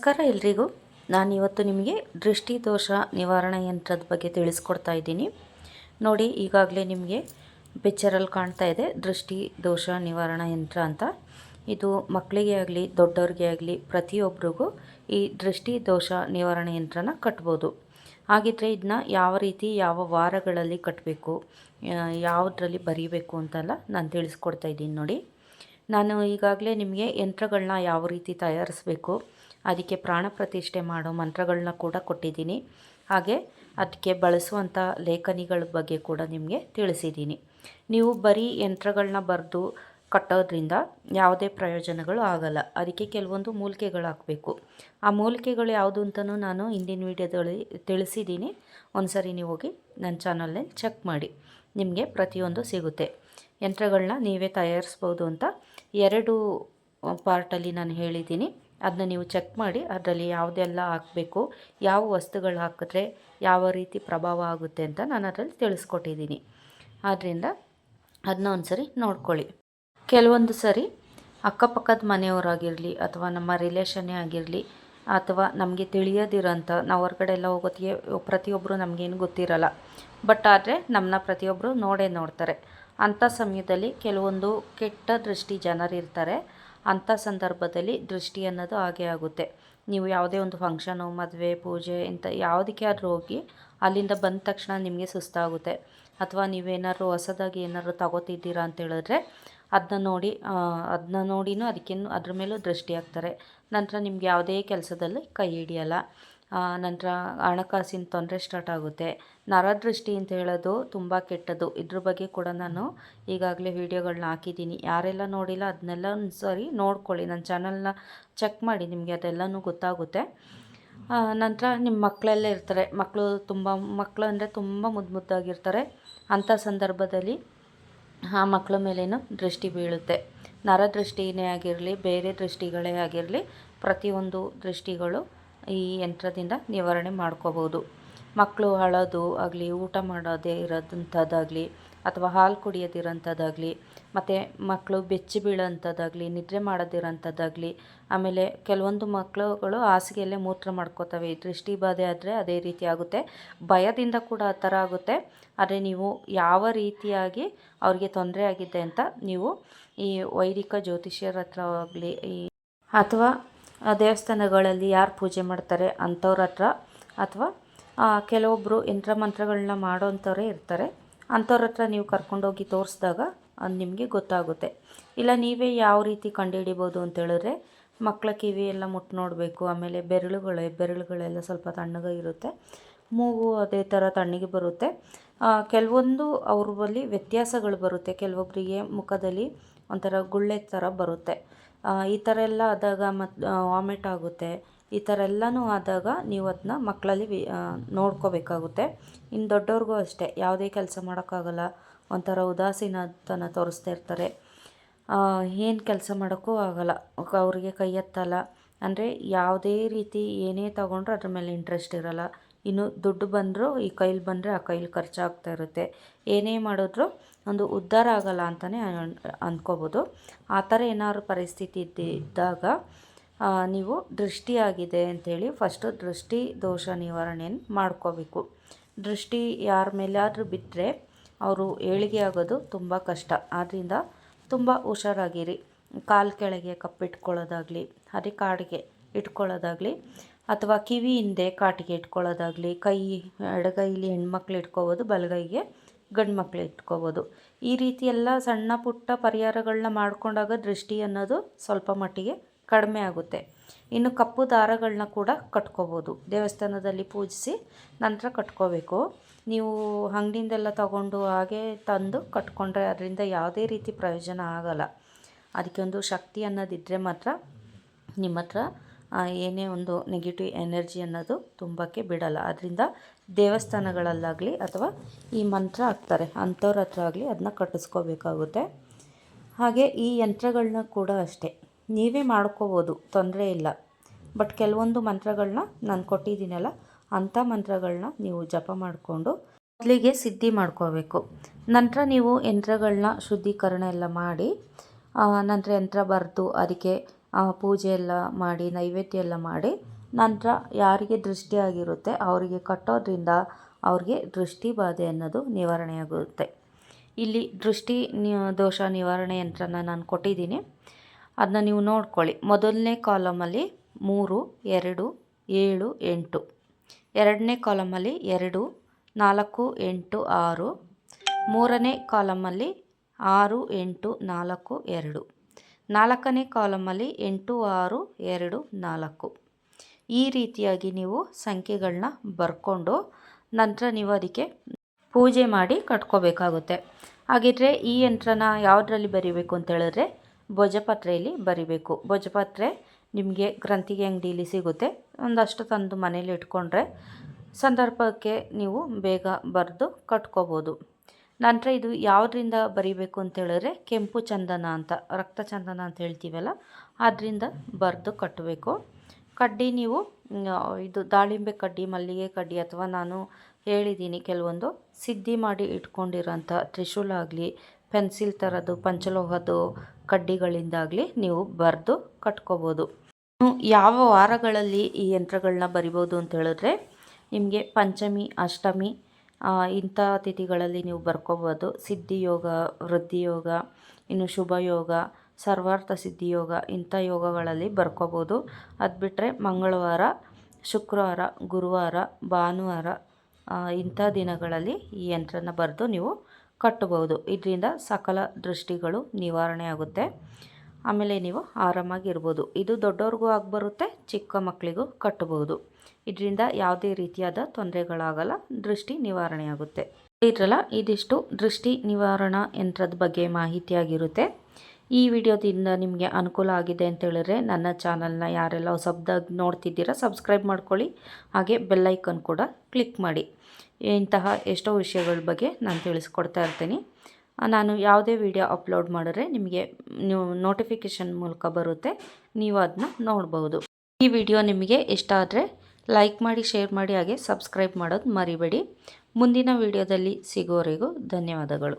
ನಮಸ್ಕಾರ ಎಲ್ರಿಗೂ. ನಾನು ಇವತ್ತು ನಿಮಗೆ ದೃಷ್ಟಿ ದೋಷ ನಿವಾರಣಾ ಯಂತ್ರದ ಬಗ್ಗೆ ತಿಳಿಸ್ಕೊಡ್ತಾ ಇದ್ದೀನಿ. ನೋಡಿ, ಈಗಾಗಲೇ ನಿಮಗೆ ಪಿಕ್ಚರಲ್ಲಿ ಕಾಣ್ತಾ ಇದೆ ದೃಷ್ಟಿ ದೋಷ ನಿವಾರಣಾ ಯಂತ್ರ ಅಂತ. ಇದು ಮಕ್ಕಳಿಗೆ ಆಗಲಿ, ದೊಡ್ಡವ್ರಿಗೆ ಆಗಲಿ ಪ್ರತಿಯೊಬ್ಬರಿಗೂ ಈ ದೃಷ್ಟಿ ದೋಷ ನಿವಾರಣಾ ಯಂತ್ರನ ಕಟ್ಬೋದು. ಹಾಗಿದ್ರೆ ಇದನ್ನ ಯಾವ ರೀತಿ, ಯಾವ ವಾರಗಳಲ್ಲಿ ಕಟ್ಟಬೇಕು ಯಾವುದರಲ್ಲಿ ಬರೀಬೇಕು ಅಂತೆಲ್ಲ ನಾನು ತಿಳಿಸ್ಕೊಡ್ತಾ ಇದ್ದೀನಿ ನೋಡಿ. ನಾನು ಈಗಾಗಲೇ ನಿಮಗೆ ಯಂತ್ರಗಳನ್ನ ಯಾವ ರೀತಿ ತಯಾರಿಸಬೇಕು, ಅದಕ್ಕೆ ಪ್ರಾಣ ಪ್ರತಿಷ್ಠೆ ಮಾಡೋ ಮಂತ್ರಗಳನ್ನ ಕೂಡ ಕೊಟ್ಟಿದ್ದೀನಿ. ಹಾಗೆ ಅದಕ್ಕೆ ಬಳಸುವಂಥ ಲೇಖನಿಗಳ ಬಗ್ಗೆ ಕೂಡ ನಿಮಗೆ ತಿಳಿಸಿದ್ದೀನಿ. ನೀವು ಬರೀ ಯಂತ್ರಗಳನ್ನ ಬರೆದು ಕಟ್ಟೋದ್ರಿಂದ ಯಾವುದೇ ಪ್ರಯೋಜನಗಳು ಆಗಲ್ಲ. ಅದಕ್ಕೆ ಕೆಲವೊಂದು ಮೂಲಿಕೆಗಳು ಹಾಕಬೇಕು. ಆ ಮೂಲಿಕೆಗಳು ಯಾವುದು ಅಂತಲೂ ನಾನು ಹಿಂದಿನ ವೀಡಿಯೋದಲ್ಲಿ ತಿಳಿಸಿದ್ದೀನಿ. ಒಂದು ಸರಿ ನೀವು ಹೋಗಿ ನನ್ನ ಚಾನಲ್ನಲ್ಲಿ ಚೆಕ್ ಮಾಡಿ. ನಿಮಗೆ ಪ್ರತಿಯೊಂದು ಸಿಗುತ್ತೆ. ಯಂತ್ರಗಳನ್ನ ನೀವೇ ತಯಾರಿಸ್ಬೋದು ಅಂತ ಎರಡು ಪಾರ್ಟಲ್ಲಿ ನಾನು ಹೇಳಿದ್ದೀನಿ. ಅದನ್ನ ನೀವು ಚೆಕ್ ಮಾಡಿ ಅದರಲ್ಲಿ ಯಾವುದೆಲ್ಲ ಹಾಕಬೇಕು, ಯಾವ ವಸ್ತುಗಳು ಹಾಕಿದ್ರೆ ಯಾವ ರೀತಿ ಪ್ರಭಾವ ಆಗುತ್ತೆ ಅಂತ ನಾನು ಅದರಲ್ಲಿ ತಿಳಿಸ್ಕೊಟ್ಟಿದ್ದೀನಿ. ಆದ್ದರಿಂದ ಅದನ್ನ ಒಂದು ಸರಿ ನೋಡ್ಕೊಳ್ಳಿ. ಕೆಲವೊಂದು ಸರಿ ಅಕ್ಕಪಕ್ಕದ ಮನೆಯವರಾಗಿರಲಿ ಅಥವಾ ನಮ್ಮ ರಿಲೇಷನ್ನೇ ಆಗಿರಲಿ ಅಥವಾ ನಮಗೆ ತಿಳಿಯೋದಿರೋಂಥ, ನಾವು ಹೊರಗಡೆ ಎಲ್ಲ ಹೋಗೋತ್ತಿಗೆ ಪ್ರತಿಯೊಬ್ಬರು ನಮಗೇನು ಗೊತ್ತಿರಲ್ಲ. ಬಟ್ ಆದರೆ ನಮ್ಮನ್ನ ಪ್ರತಿಯೊಬ್ಬರು ನೋಡೇ ನೋಡ್ತಾರೆ. ಅಂಥ ಸಮಯದಲ್ಲಿ ಕೆಲವೊಂದು ಕೆಟ್ಟ ದೃಷ್ಟಿ ಜನರಿರ್ತಾರೆ ಅಂಥ ಸಂದರ್ಭದಲ್ಲಿ ದೃಷ್ಟಿ ಅನ್ನೋದು ಹಾಗೆ ಆಗುತ್ತೆ. ನೀವು ಯಾವುದೇ ಒಂದು ಫಂಕ್ಷನು ಮದುವೆ, ಪೂಜೆ ಇಂಥ ಯಾವುದಕ್ಕೆ ಆದರೂ ಹೋಗಿ ಅಲ್ಲಿಂದ ಬಂದ ತಕ್ಷಣ ನಿಮಗೆ ಸುಸ್ತಾಗುತ್ತೆ. ಅಥವಾ ನೀವೇನಾದ್ರು ಹೊಸದಾಗಿ ಏನಾದ್ರು ತಗೋತಿದ್ದೀರಾ ಅಂತ ಹೇಳಿದ್ರೆ ಅದನ್ನ ನೋಡಿ ಅದನ್ನ ನೋಡಿನೂ ಅದಕ್ಕೇನು ಅದ್ರ ಮೇಲೂ ದೃಷ್ಟಿ ಹಾಕ್ತಾರೆ. ನಂತರ ನಿಮ್ಗೆ ಯಾವುದೇ ಕೆಲಸದಲ್ಲಿ ಕೈ ಹಿಡಿಯಲ್ಲ. ನಂತರ ಹಣಕಾಸಿನ ತೊಂದರೆ ಸ್ಟಾರ್ಟ್ ಆಗುತ್ತೆ. ನರದೃಷ್ಟಿ ಅಂತ ಹೇಳೋದು ತುಂಬ ಕೆಟ್ಟದ್ದು. ಇದ್ರ ಬಗ್ಗೆ ಕೂಡ ನಾನು ಈಗಾಗಲೇ ವೀಡಿಯೋಗಳನ್ನ ಹಾಕಿದ್ದೀನಿ. ಯಾರೆಲ್ಲ ನೋಡಿಲ್ಲ ಅದನ್ನೆಲ್ಲ ಒಂದು ಸರಿ ನೋಡ್ಕೊಳ್ಳಿ. ನನ್ನ ಚಾನಲ್ನ ಚೆಕ್ ಮಾಡಿ ನಿಮಗೆ ಅದೆಲ್ಲನೂ ಗೊತ್ತಾಗುತ್ತೆ. ನಂತರ ನಿಮ್ಮ ಮಕ್ಕಳೆಲ್ಲ ಇರ್ತಾರೆ. ಮಕ್ಕಳು ತುಂಬ ಮಕ್ಕಳು ಅಂದರೆ ತುಂಬ ಮುದ್ದು ಮುದ್ದಾಗಿರ್ತಾರೆ. ಅಂಥ ಸಂದರ್ಭದಲ್ಲಿ ಆ ಮಕ್ಕಳ ಮೇಲೇನು ದೃಷ್ಟಿ ಬೀಳುತ್ತೆ. ನರದೃಷ್ಟಿನೇ ಆಗಿರಲಿ, ಬೇರೆ ದೃಷ್ಟಿಗಳೇ ಆಗಿರಲಿ, ಪ್ರತಿಯೊಂದು ದೃಷ್ಟಿಗಳು ಈ ಯಂತ್ರದಿಂದ ನಿವಾರಣೆ ಮಾಡ್ಕೋಬೋದು. ಮಕ್ಕಳು ಅಳೋದು ಆಗಲಿ, ಊಟ ಮಾಡೋದೇ ಇರೋದಂಥದ್ದಾಗಲಿ ಅಥವಾ ಹಾಲು ಕುಡಿಯೋದಿರೋಂಥದ್ದಾಗಲಿ, ಮತ್ತು ಮಕ್ಕಳು ಬೆಚ್ಚಿ ಬೀಳೋಂಥದ್ದಾಗಲಿ, ನಿದ್ರೆ ಮಾಡೋದಿರೋಂಥದ್ದಾಗಲಿ, ಆಮೇಲೆ ಕೆಲವೊಂದು ಮಕ್ಕಳುಗಳು ಹಾಸಿಗೆಯಲ್ಲೇ ಮೂತ್ರ ಮಾಡ್ಕೋತವೆ. ದೃಷ್ಟಿ ಬಾಧೆ ಆದರೆ ಅದೇ ರೀತಿ ಆಗುತ್ತೆ. ಭಯದಿಂದ ಕೂಡ ಆ ಥರ ಆಗುತ್ತೆ. ಆದರೆ ನೀವು ಯಾವ ರೀತಿಯಾಗಿ ಅವ್ರಿಗೆ ತೊಂದರೆ ಆಗಿದೆ ಅಂತ ನೀವು ಈ ವೈದಿಕ ಜ್ಯೋತಿಷ್ಯರ ಹತ್ರ ಈ ಅಥವಾ ದೇವಸ್ಥಾನಗಳಲ್ಲಿ ಯಾರು ಪೂಜೆ ಮಾಡ್ತಾರೆ ಅಂಥವ್ರ ಹತ್ರ ಅಥವಾ ಕೆಲವೊಬ್ಬರು ಯಂತ್ರ ಮಂತ್ರಗಳನ್ನ ಮಾಡೋವಂಥವ್ರೇ ಇರ್ತಾರೆ. ಅಂಥವ್ರ ಹತ್ರ ನೀವು ಕರ್ಕೊಂಡೋಗಿ ತೋರಿಸಿದಾಗ ಅದು ನಿಮಗೆ ಗೊತ್ತಾಗುತ್ತೆ. ಇಲ್ಲ, ನೀವೇ ಯಾವ ರೀತಿ ಕಂಡುಹಿಡಿಬೋದು ಅಂತೇಳಿದ್ರೆ ಮಕ್ಕಳ ಕಿವಿ ಎಲ್ಲ ಮುಟ್ಟು ನೋಡಬೇಕು, ಆಮೇಲೆ ಬೆರಳುಗಳೇ, ಬೆರಳುಗಳೆಲ್ಲ ಸ್ವಲ್ಪ ತಣ್ಣಗೆ ಇರುತ್ತೆ. ಮೂಗು ಅದೇ ಥರ ತಣ್ಣಗೆ ಬರುತ್ತೆ. ಕೆಲವೊಂದು ಅವ್ರಲ್ಲಿ ವ್ಯತ್ಯಾಸಗಳು ಬರುತ್ತೆ. ಕೆಲವೊಬ್ಬರಿಗೆ ಮುಖದಲ್ಲಿ ಒಂಥರ ಗುಳ್ಳೆ ಥರ ಬರುತ್ತೆ. ಈ ಥರ ಎಲ್ಲ ಆದಾಗ ಮತ್ತು ವಾಮಿಟ್ ಆಗುತ್ತೆ. ಈ ಥರ ಎಲ್ಲನೂ ಆದಾಗ ನೀವು ಅದನ್ನ ಮಕ್ಕಳಲ್ಲಿ ವಿ ನೋಡ್ಕೋಬೇಕಾಗುತ್ತೆ. ಇನ್ನು ದೊಡ್ಡವ್ರಿಗೂ ಅಷ್ಟೇ, ಯಾವುದೇ ಕೆಲಸ ಮಾಡೋಕ್ಕಾಗಲ್ಲ. ಒಂಥರ ಉದಾಸೀನತನ ತೋರಿಸ್ತಾ ಇರ್ತಾರೆ. ಏನು ಕೆಲಸ ಮಾಡೋಕ್ಕೂ ಆಗಲ್ಲ. ಅವರಿಗೆ ಕೈ ಎತ್ತಲ್ಲ. ಅಂದರೆ ಯಾವುದೇ ರೀತಿ ಏನೇ ತಗೊಂಡ್ರೂ ಅದ್ರ ಮೇಲೆ ಇಂಟ್ರೆಸ್ಟ್ ಇರೋಲ್ಲ. ಇನ್ನು ದುಡ್ಡು ಬಂದರೂ ಈ ಕೈಲಿ ಬಂದರೆ ಆ ಕೈಲಿ ಖರ್ಚಾಗ್ತಾ ಇರುತ್ತೆ. ಏನೇ ಮಾಡಿದ್ರು ಒಂದು ಉದ್ಧಾರ ಆಗಲ್ಲ ಅಂತಲೇ ಅಂದ್ಕೋಬೋದು ಆ ಥರ ಏನಾದ್ರು ಪರಿಸ್ಥಿತಿ ಇದ್ದಾಗ ನೀವು ದೃಷ್ಟಿಯಾಗಿದೆ ಅಂಥೇಳಿ ಫಸ್ಟು ದೃಷ್ಟಿ ದೋಷ ನಿವಾರಣೆಯನ್ನು ಮಾಡ್ಕೋಬೇಕು. ದೃಷ್ಟಿ ಯಾರ ಮೇಲಾದರೂ ಬಿಟ್ಟರೆ ಅವರು ಏಳಿಗೆ ಆಗೋದು ತುಂಬ ಕಷ್ಟ. ಆದ್ದರಿಂದ ತುಂಬ ಹುಷಾರಾಗಿರಿ. ಕಾಲು ಕೆಳಗೆ ಕಪ್ಪಿಟ್ಕೊಳ್ಳೋದಾಗಲಿ, ಅದೇ ಕಾಡಿಗೆ ಇಟ್ಕೊಳ್ಳೋದಾಗಲಿ ಅಥವಾ ಕಿವಿ ಹಿಂದೆ ಕಾಟಿಗೆ ಇಟ್ಕೊಳ್ಳೋದಾಗಲಿ, ಕೈ, ಎಡಗೈಲಿ ಹೆಣ್ಮಕ್ಳು ಇಟ್ಕೋಬೋದು, ಬಲಗೈಗೆ ಗಂಡು ಮಕ್ಳು ಇಟ್ಕೋಬೋದು. ಈ ರೀತಿ ಎಲ್ಲ ಸಣ್ಣ ಪುಟ್ಟ ಪರಿಹಾರಗಳನ್ನ ಮಾಡಿಕೊಂಡಾಗ ದೃಷ್ಟಿ ಅನ್ನೋದು ಸ್ವಲ್ಪ ಮಟ್ಟಿಗೆ ಕಡಿಮೆ ಆಗುತ್ತೆ. ಇನ್ನು ಕಪ್ಪು ದಾರಗಳನ್ನ ಕೂಡ ಕಟ್ಕೋಬೋದು. ದೇವಸ್ಥಾನದಲ್ಲಿ ಪೂಜಿಸಿ ನಂತರ ಕಟ್ಕೋಬೇಕು. ನೀವು ಅಂಗಡಿಯಿಂದೆಲ್ಲ ತಗೊಂಡು ಹಾಗೆ ತಂದು ಕಟ್ಕೊಂಡ್ರೆ ಅದರಿಂದ ಯಾವುದೇ ರೀತಿ ಪ್ರಯೋಜನ ಆಗಲ್ಲ. ಅದಕ್ಕೆ ಒಂದು ಶಕ್ತಿ ಅನ್ನೋದಿದ್ದರೆ ಮಾತ್ರ ನಿಮ್ಮ ಹತ್ರ ಏನೇ ಒಂದು ನೆಗೆಟಿವ್ ಎನರ್ಜಿ ಅನ್ನೋದು ತುಂಬಕ್ಕೆ ಬಿಡಲ್ಲ. ಅದರಿಂದ ದೇವಸ್ಥಾನಗಳಲ್ಲಾಗಲಿ ಅಥವಾ ಈ ಮಂತ್ರ ಹಾಕ್ತಾರೆ, ಅಂಥವ್ರ ಹತ್ರ ಆಗಲಿ ಅದನ್ನ ಕಟ್ಟಿಸ್ಕೋಬೇಕಾಗುತ್ತೆ. ಹಾಗೆ ಈ ಯಂತ್ರಗಳನ್ನ ಕೂಡ ಅಷ್ಟೇ. ನೀವೇ ಮಾಡ್ಕೋಬೋದು, ತೊಂದರೆ ಇಲ್ಲ. ಬಟ್ ಕೆಲವೊಂದು ಮಂತ್ರಗಳನ್ನ ನಾನು ಕೊಟ್ಟಿದ್ದೀನಲ್ಲ, ಅಂಥ ಮಂತ್ರಗಳನ್ನ ನೀವು ಜಪ ಮಾಡಿಕೊಂಡು ಮೊದಲಿಗೆ ಸಿದ್ಧಿ ಮಾಡ್ಕೋಬೇಕು. ನಂತರ ನೀವು ಯಂತ್ರಗಳನ್ನ ಶುದ್ಧೀಕರಣ ಎಲ್ಲ ಮಾಡಿ ನಂತರ ಯಂತ್ರ ಬರೆದು ಅದಕ್ಕೆ ಪೂಜೆ ಎಲ್ಲ ಮಾಡಿ, ನೈವೇದ್ಯ ಎಲ್ಲ ಮಾಡಿ ನಂತರ ಯಾರಿಗೆ ದೃಷ್ಟಿ ಆಗಿರುತ್ತೆ, ಅವರಿಗೆ ಕಟ್ಟೋದ್ರಿಂದ ಅವ್ರಿಗೆ ದೃಷ್ಟಿ ಬಾಧೆ ಅನ್ನೋದು ನಿವಾರಣೆಯಾಗುತ್ತೆ. ಇಲ್ಲಿ ದೃಷ್ಟಿ ದೋಷ ನಿವಾರಣೆ ಯಂತ್ರನ ನಾನು ಕೊಟ್ಟಿದ್ದೀನಿ. ಅದನ್ನ ನೀವು ನೋಡ್ಕೊಳ್ಳಿ. ಮೊದಲನೇ ಕಾಲಮಲ್ಲಿ ಮೂರು, ಎರಡು, ಏಳು, ಎಂಟು. ಎರಡನೇ ಕಾಲಮಲ್ಲಿ ಎರಡು, ನಾಲ್ಕು, ಎಂಟು, ಆರು. ಮೂರನೇ ಕಾಲಮಲ್ಲಿ ಆರು, ಎಂಟು, ನಾಲ್ಕು, ಎರಡು. ನಾಲ್ಕನೇ ಕಾಲಮಲ್ಲಿ ಎಂಟು, ಆರು, ಎರಡು, ನಾಲ್ಕು. ಈ ರೀತಿಯಾಗಿ ನೀವು ಸಂಖ್ಯೆಗಳನ್ನ ಬರ್ಕೊಂಡು ನಂತರ ನೀವು ಅದಕ್ಕೆ ಪೂಜೆ ಮಾಡಿ ಕಟ್ಕೋಬೇಕಾಗುತ್ತೆ. ಹಾಗಿದ್ರೆ ಈ ಯಂತ್ರನ ಯಾವುದರಲ್ಲಿ ಬರಿಬೇಕು ಅಂತ ಹೇಳಿದ್ರೆ ಭೋಜಪತ್ರೆಯಲ್ಲಿ ಬರಿಬೇಕು. ಭೋಜಪತ್ರೆ ನಿಮಗೆ ಗ್ರಂಥಿಗೆ ಅಂಗಡೀಲಿ ಸಿಗುತ್ತೆ. ಒಂದಷ್ಟು ತಂದು ಮನೇಲಿ ಇಟ್ಕೊಂಡ್ರೆ ಸಂದರ್ಭಕ್ಕೆ ನೀವು ಬೇಗ ಬರೆದು ಕಟ್ಕೋಬೋದು. ನಂತರ ಇದು ಯಾವುದರಿಂದ ಬರಿಬೇಕು ಅಂತ ಹೇಳಿದ್ರೆ ಕೆಂಪು ಚಂದನ ಅಂತ, ರಕ್ತ ಚಂದನ ಅಂತ ಹೇಳ್ತೀವಲ್ಲ, ಅದರಿಂದ ಬರೆದು ಕಟ್ಟಬೇಕು ಕಡ್ಡಿ ನೀವು ಇದು ದಾಳಿಂಬೆ ಕಡ್ಡಿ, ಮಲ್ಲಿಗೆ ಕಡ್ಡಿ ಅಥವಾ ನಾನು ಹೇಳಿದ್ದೀನಿ ಕೆಲವೊಂದು ಸಿದ್ಧಿ ಮಾಡಿ ಇಟ್ಕೊಂಡಿರೋಂಥ ತ್ರಿಶೂಲ ಆಗಲಿ, ಪೆನ್ಸಿಲ್ ಥರದ್ದು ಪಂಚಲೋಹದ್ದು ಕಡ್ಡಿಗಳಿಂದಾಗಲಿ ನೀವು ಬರೆದು ಕಟ್ಕೋಬೋದು. ಯಾವ ವಾರಗಳಲ್ಲಿ ಈ ಯಂತ್ರಗಳನ್ನ ಬರಿಬೋದು ಅಂತ ಹೇಳಿದ್ರೆ, ನಿಮಗೆ ಪಂಚಮಿ, ಅಷ್ಟಮಿ ಇಂಥ ತಿಥಿಗಳಲ್ಲಿ ನೀವು ಬರ್ಕೋಬೋದು. ಸಿದ್ಧಿಯೋಗ ವೃದ್ಧಿಯೋಗ ಇನ್ನು ಶುಭ ಯೋಗ, ಸರ್ವಾರ್ಥ ಸಿದ್ಧಿಯೋಗ ಇಂಥ ಯೋಗಗಳಲ್ಲಿ ಬರ್ಕೋಬೋದು. ಅದು ಬಿಟ್ಟರೆ ಮಂಗಳವಾರ, ಶುಕ್ರವಾರ, ಗುರುವಾರ, ಭಾನುವಾರ ಇಂಥ ದಿನಗಳಲ್ಲಿ ಈ ಯಂತ್ರನ ಬರೆದು ನೀವು ಕಟ್ಟಬಹುದು. ಇದರಿಂದ ಸಕಲ ದೃಷ್ಟಿಗಳು ನಿವಾರಣೆ ಆಗುತ್ತೆ. ಆಮೇಲೆ ನೀವು ಆರಾಮಾಗಿರ್ಬೋದು. ಇದು ದೊಡ್ಡವ್ರಿಗೂ ಆಗಿಬರುತ್ತೆ, ಚಿಕ್ಕ ಮಕ್ಕಳಿಗೂ ಕಟ್ಟಬಹುದು. ಇದರಿಂದ ಯಾವುದೇ ರೀತಿಯಾದ ತೊಂದರೆಗಳಾಗಲ್ಲ, ದೃಷ್ಟಿ ನಿವಾರಣೆ ಆಗುತ್ತೆ ಇದ್ರಲ್ಲ ಇದಿಷ್ಟು ದೃಷ್ಟಿ ನಿವಾರಣಾ ಯಂತ್ರದ ಬಗ್ಗೆ ಮಾಹಿತಿಯಾಗಿರುತ್ತೆ. ಈ ವಿಡಿಯೋದಿಂದ ನಿಮಗೆ ಅನುಕೂಲ ಆಗಿದೆ ಅಂತ ಹೇಳಿದ್ರೆ ನನ್ನ ಚಾನಲ್ನ ಯಾರೆಲ್ಲ ಹೊಸಬ್ದಾಗಿ ನೋಡ್ತಿದ್ದೀರಾ, ಸಬ್ಸ್ಕ್ರೈಬ್ ಮಾಡ್ಕೊಳ್ಳಿ. ಹಾಗೆ ಬೆಲ್ಲೈಕನ್ ಕೂಡ ಕ್ಲಿಕ್ ಮಾಡಿ. ಇಂತಹ ಎಷ್ಟೋ ವಿಷಯಗಳ ಬಗ್ಗೆ ನಾನು ತಿಳಿಸ್ಕೊಡ್ತಾ ಇರ್ತೀನಿ. ನಾನು ಯಾವುದೇ ವಿಡಿಯೋ ಅಪ್ಲೋಡ್ ಮಾಡಿದ್ರೆ ನಿಮಗೆ ನೀವು ನೋಟಿಫಿಕೇಷನ್ ಮೂಲಕ ಬರುತ್ತೆ. ನೀವು ಅದನ್ನ ನೋಡ್ಬೋದು. ಈ ವಿಡಿಯೋ ನಿಮಗೆ ಇಷ್ಟ ಆದರೆ ಲೈಕ್ ಮಾಡಿ ಶೇರ್ ಮಾಡಿ ಹಾಗೆ ಸಬ್ಸ್ಕ್ರೈಬ್ ಮಾಡೋದು ಮರಿಬೇಡಿ. ಮುಂದಿನ ವಿಡಿಯೋದಲ್ಲಿ ಸಿಗೋವರೆಗೂ ಧನ್ಯವಾದಗಳು.